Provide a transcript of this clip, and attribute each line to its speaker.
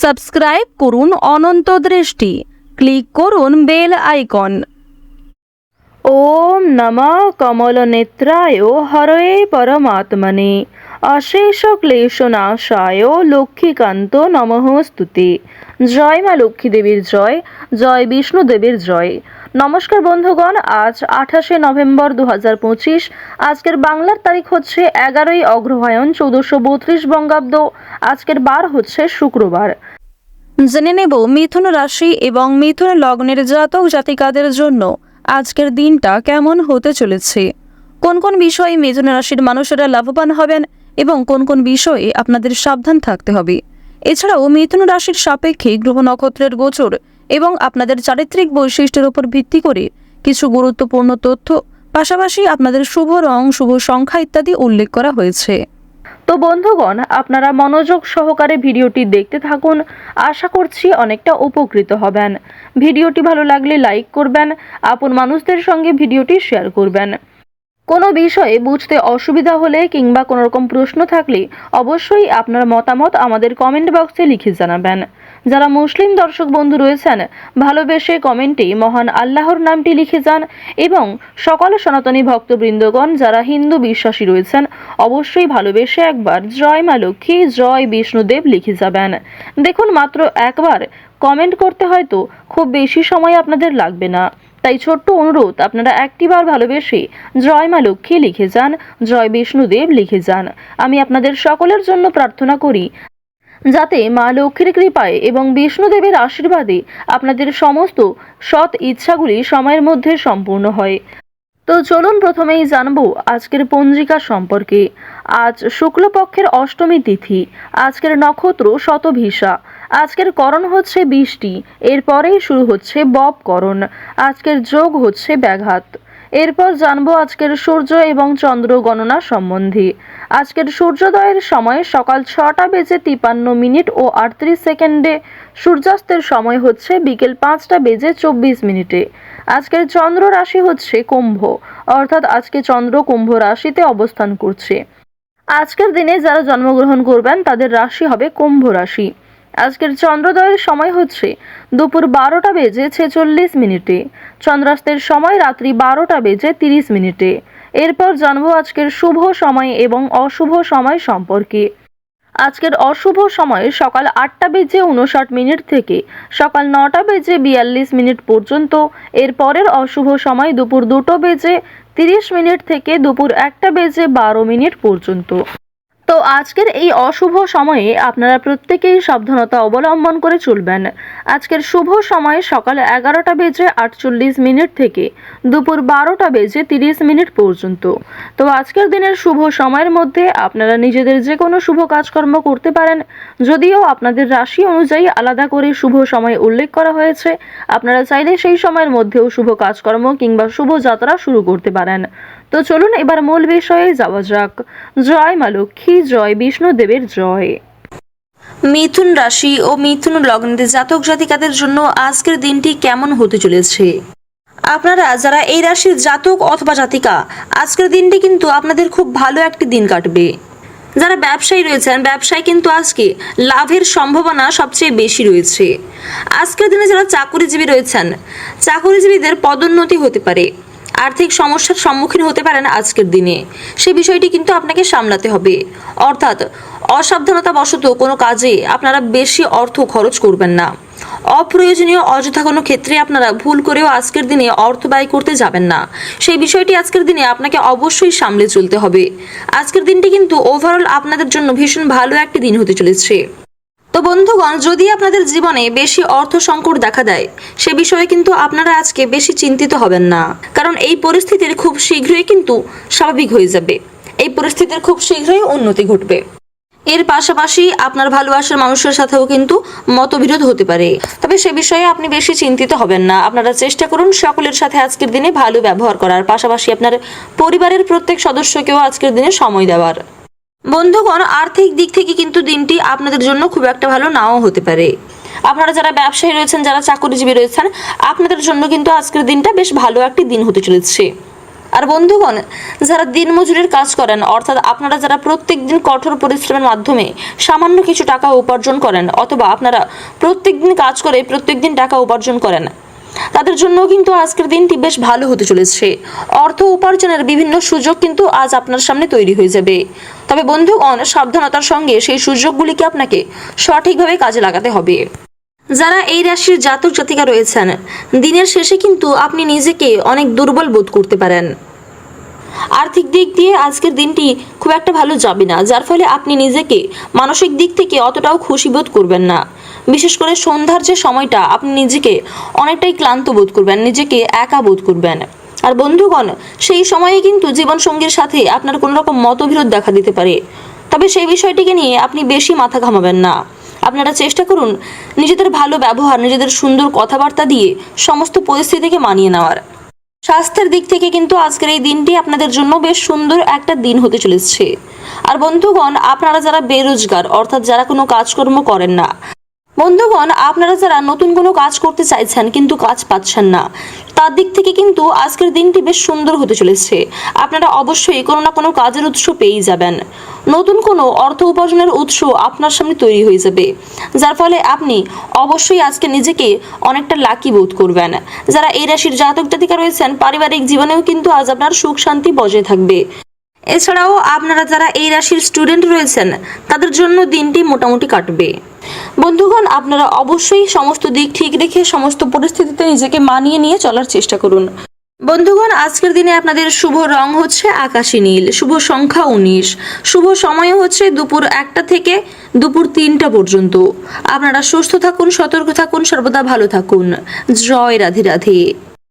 Speaker 1: Subscribe করুন অনন্ত দৃষ্টি। Click করুন বেল আইকন। ওম নম কমল নেত্রায় হরয়ে পরমাত্মনে। অশেষ ক্লেশনাশায় লক্ষ্মীকান্ত নমঃ স্তুতে। জয় মা লক্ষ্মী দেবীর জয় জয় বিষ্ণু দেবীর জয়। নমস্কার বন্ধুগণ, আজ আঠাশে নভেম্বর দু আজকের বাংলার তারিখ হচ্ছে এগারোই অগ্রহায়ণ চৌদ্দশো বত্রিশ বঙ্গাব্দ, আজকের বার হচ্ছে শুক্রবার। জেনে নেব মিথুন রাশি এবং মিথুন লগ্নের জাতক জাতিকাদের জন্য আজকের দিনটা কেমন হতে চলেছে। কোন কোন বিষয়ে মিথুন রাশির মানুষেরা লাভবান হবেন এবং কোন কোন বিষয়ে আপনাদের সাবধান থাকতে হবে। এছাড়াও মিথুন রাশির সাপেক্ষে গ্রহ নক্ষত্রের গোচর এবং আপনাদের চারিত্রিক বৈশিষ্ট্যের উপর ভিত্তি করে কিছু গুরুত্বপূর্ণ তথ্য, পাশাপাশি আপনাদের শুভ রং, শুভ সংখ্যা ইত্যাদি উল্লেখ করা হয়েছে। তো বন্ধুগণ, আপনারা মনোযোগ সহকারে ভিডিওটি দেখতে থাকুন। আশা করছি অনেকটা উপকৃত হবেন। ভিডিওটি ভালো লাগলে লাইক করবেন। আপন মানুষদের সঙ্গে ভিডিওটি শেয়ার করবেন। কোনো বিষয়ে বুঝতে অসুবিধা হলে কিংবা কোনো রকম প্রশ্ন থাকলে অবশ্যই আপনার মতামত আমাদের কমেন্ট বক্সে লিখে জানাবেন। যারা মুসলিম দর্শক বন্ধু রয়েছেন, ভালোবেসে কমেন্টে মহান আল্লাহর নামটি লিখে যান এবং সকল সনাতনী ভক্তবৃন্দগণ যারা হিন্দু বিশ্বাসী রয়েছেন, অবশ্যই ভালোবেসে একবার জয় মা লক্ষ্মী, জয় বিষ্ণুদেব লিখে যাবেন। দেখুন, মাত্র একবার কমেন্ট করতে হয়তো খুব বেশি সময় আপনাদের লাগবে না। তাই ছোট্ট অনুরোধ, আপনারা একটিবার ভালোবেসে জয় মা লক্ষ্মী লিখে যান, জয় বিষ্ণুদেব লিখে যান। আমি আপনাদের সকলের জন্য প্রার্থনা করি, যাতে মা লক্ষ্মীর কৃপায় এবং বিষ্ণুদেবের আশীর্বাদে আপনাদের সমস্ত সৎ ইচ্ছাগুলি সময়ের মধ্যে সম্পূর্ণ হয়। তো চলুন প্রথমেই জানব আজকের পঞ্জিকা সম্পর্কে। আজ শুক্লপক্ষের অষ্টমী তিথি, আজকের নক্ষত্র শতভিসা আজকের করণ হচ্ছে বৃষ্টি, এরপরেই শুরু হচ্ছে বব করণ, আজকের যোগ হচ্ছে ব্যাঘাত। এরপর জানব আজকের সূর্য এবং চন্দ্র গণনা সম্বন্ধে। আজকের সূর্যোদয়ের সময় সকাল ছটা বেজে তিপান্ন মিনিট ও আটত্রিশ সেকেন্ডে, সূর্যাস্তের সময় হচ্ছে বিকেল পাঁচটা বেজে চব্বিশ মিনিটে। আজকের চন্দ্র রাশি হচ্ছে কুম্ভ, অর্থাৎ আজকে চন্দ্র কুম্ভ রাশিতে অবস্থান করছে। আজকের দিনে যারা জন্মগ্রহণ করবেন, তাদের রাশি হবে কুম্ভ রাশি। আজকের চন্দ্রোদয়ের সময় হচ্ছে দুপুর বারোটা বেজে ছেচল্লিশ মিনিটে। চন্দ্রাস্তের সময় রাত্রি বারোটা বেজে তিরিশ মিনিটে। এরপর জানব আজকের শুভ সময় এবং অশুভ সময় সম্পর্কে। আজকের অশুভ সময় সকাল আটটা বেজে উনষাট মিনিট থেকে সকাল নটা বেজে বিয়াল্লিশ মিনিট পর্যন্ত। এর পরের অশুভ সময় দুপুর দুটো বেজে তিরিশ মিনিট থেকে দুপুর একটা বেজে বারো মিনিট পর্যন্ত। তো আজকের এই অশুভ সময়ে আপনারা প্রত্যেকেই সাবধানতা অবলম্বন করে চলবেন। আজকের শুভ সময় সকাল এগারোটা বেজে আটচল্লিশ মিনিট থেকে দুপুর বারোটা বেজে তিরিশ মিনিট পর্যন্ত। তো আজকের দিনের শুভ সময়ের মধ্যে আপনারা নিজেদের যে কোনো শুভ কাজকর্ম করতে পারেন। যদিও আপনাদের রাশি অনুযায়ী আলাদা করে শুভ সময় উল্লেখ করা হয়েছে। আপনারা চাইলে সেই সময়ের মধ্যেও শুভ কাজকর্ম কিংবা শুভ যাত্রা শুরু করতে পারেন। তো চলুন এবার মূল বিষয়ে যাওয়া যাক। জয় মা লক্ষ্মী। জয়, বিষ্ণুদেবের জয়। মিথুন রাশি ও মিথুন লগ্নের জাতক জাতিকাদের জন্য আজকের দিনটি কেমন হতে চলেছে? আপনারা যারা এই রাশির জাতক অথবা জাতিকা, আজকের দিনটি কিন্তু আপনাদের খুব ভালো একটি দিন কাটবে। যারা ব্যবসায়ী রয়েছেন, ব্যবসায় কিন্তু আজকে লাভের সম্ভাবনা সবচেয়ে বেশি রয়েছে। আজকের দিনে যারা চাকুরিজীবী রয়েছেন, চাকুরিজীবীদের পদোন্নতি হতে পারে। আর্থিক সমস্যার সম্মুখীন হতে পারেন আজকের দিনে। সে বিষয়টি কিন্তু আপনাকে সামলাতে হবে। অর্থাৎ অসাবধানতা বশত কোনো কাজে আপনারা বেশি অর্থ খরচ করবেন না। অপ্রয়োজনীয় অযথা কোনো ক্ষেত্রে আপনারা ভুল করেও আজকের দিনে অর্থ ব্যয় করতে যাবেন না। সেই বিষয়টি আজকের দিনে আপনাকে অবশ্যই সামলে চলতে হবে। আজকের দিনটি কিন্তু ওভারঅল আপনাদের জন্য ভীষণ ভালো একটি দিন হতে চলেছে। তো বন্ধুগণ, যদি আপনাদের জীবনে বেশি অর্থ সংকট দেখা দেয়, সে বিষয়ে কিন্তু আপনারা আজকে বেশি চিন্তিত হবেন না। কারণ এই পরিস্থিতির খুব শীঘ্রই কিন্তু স্বাভাবিক হয়ে যাবে। এই পরিস্থিতির খুব শীঘ্রই উন্নতি ঘটবে। এর পাশাপাশি আপনার ভালোবাসার মানুষের সাথেও কিন্তু মতবিরোধ হতে পারে। তবে সে বিষয়ে আপনি বেশি চিন্তিত হবেন না। আপনারা চেষ্টা করুন সকলের সাথে আজকের দিনে ভালো ব্যবহার করার। পাশাপাশি আপনার পরিবারের প্রত্যেক সদস্যকেও আজকের দিনে সময় দেওয়ার। বন্ধুগণ, আর্থিক দিক থেকে কিন্তু দিনটি আপনাদের জন্য খুব একটা ভালো নাও হতে পারে। আপনারা যারা ব্যবসায়ী রয়েছেন, যারা চাকরিজীবী রয়েছেন, আপনাদের জন্য কিন্তু আজকের দিনটা বেশ ভালো একটি দিন হতে চলেছে। আর বন্ধুগণ, যারা দিনমজুরের কাজ করেন, অর্থাৎ আপনারা যারা প্রত্যেক দিন কঠোর পরিশ্রমের মাধ্যমে সামান্য কিছু টাকা উপার্জন করেন, অথবা আপনারা প্রত্যেক দিন কাজ করে প্রত্যেক দিন টাকা উপার্জন করেন তাদের জন্য কিন্তু আজকের দিনটি বেশ ভালো হতে চলেছে। অর্থ উপার্জনের বিভিন্ন সুযোগ কিন্তু আজ আপনার সামনে তৈরি হয়ে যাবে। তবে বন্ধুগণ, সাবধানতার সঙ্গে সেই সুযোগগুলিকে আপনাকে সঠিকভাবে কাজে লাগাতে হবে? যারা এই রাশির জাতক জাতিকা রয়েছেন, দিনের শেষে কিন্তু আপনি নিজেকে অনেক দুর্বল বোধ করতে পারেন। আর্থিক দিক দিয়ে আজকের দিনটি খুব একটা ভালো যাবে না, যার ফলে আপনি নিজেকে মানসিক দিক থেকে অতটাও খুশি বোধ করবেন না। বিশেষ করে সন্ধ্যার যে সময়টা, আপনি নিজেকে অনেকটাই ক্লান্ত বোধ করবেন, নিজেকে একা বোধ করবেন। আর বন্ধুগণ, সেই সময়ে কিন্তু জীবনসঙ্গীর সাথে আপনার কোনো রকম মতবিরোধ দেখা দিতে পারে। তবে সেই বিষয়টিকে নিয়ে আপনি বেশি মাথা ঘামাবেন না। আপনারা চেষ্টা করুন নিজেদের ভালো ব্যবহার, নিজেদের সুন্দর কথাবার্তা দিয়ে সমস্ত পরিস্থিতিকে মানিয়ে নেওয়ার। স্বাস্থ্যের দিক থেকে কিন্তু আজকের এই দিনটি আপনাদের জন্য বেশ সুন্দর একটা দিন হতে চলেছে। আর বন্ধুগণ, আপনারা যারা বেরোজগার, অর্থাৎ যারা কোনো কাজকর্ম করেন না বন্ধুগণ, আপনারা যারা নতুন কোনো কাজ করতে চাইছেন কিন্তু কাজ পাচ্ছেন না, তার দিক থেকে কিন্তু আজকের দিনটি বেশ সুন্দর হতে চলেছে। আপনারা অবশ্যই কোনো না কোনো কাজের উৎস পেয়েই যাবেন। নতুন কোনো অর্থ উপার্জনের উৎস আপনার সামনে তৈরি হয়ে যাবে। যার ফলে আপনি অবশ্যই আজকে নিজেকে অনেকটা লাকি বোধ করবেন। যারা এই রাশির জাতক জাতিকা রয়েছেন, পারিবারিক জীবনেও কিন্তু আজ আপনার সুখ শান্তি বজায় থাকবে। এছাড়াও আপনারা যারা এই রাশির স্টুডেন্ট রয়েছেন, তাদের জন্য দিনটি মোটামুটি কাটবে। বন্ধুগণ, আপনারা অবশ্যই সমস্ত দিক ঠিক রেখে সমস্ত পরিস্থিতিতে নিজেকে মানিয়ে নিয়ে চলার চেষ্টা করুন। বন্ধুগণ, আজকের দিনে আপনাদের শুভ রং হচ্ছে আকাশী নীল, শুভ সংখ্যা উনিশ, শুভ সময় হচ্ছে দুপুর একটা থেকে দুপুর তিনটা পর্যন্ত। আপনারা সুস্থ থাকুন, সতর্ক থাকুন, সর্বদা ভালো থাকুন। জয় রাধে রাধে।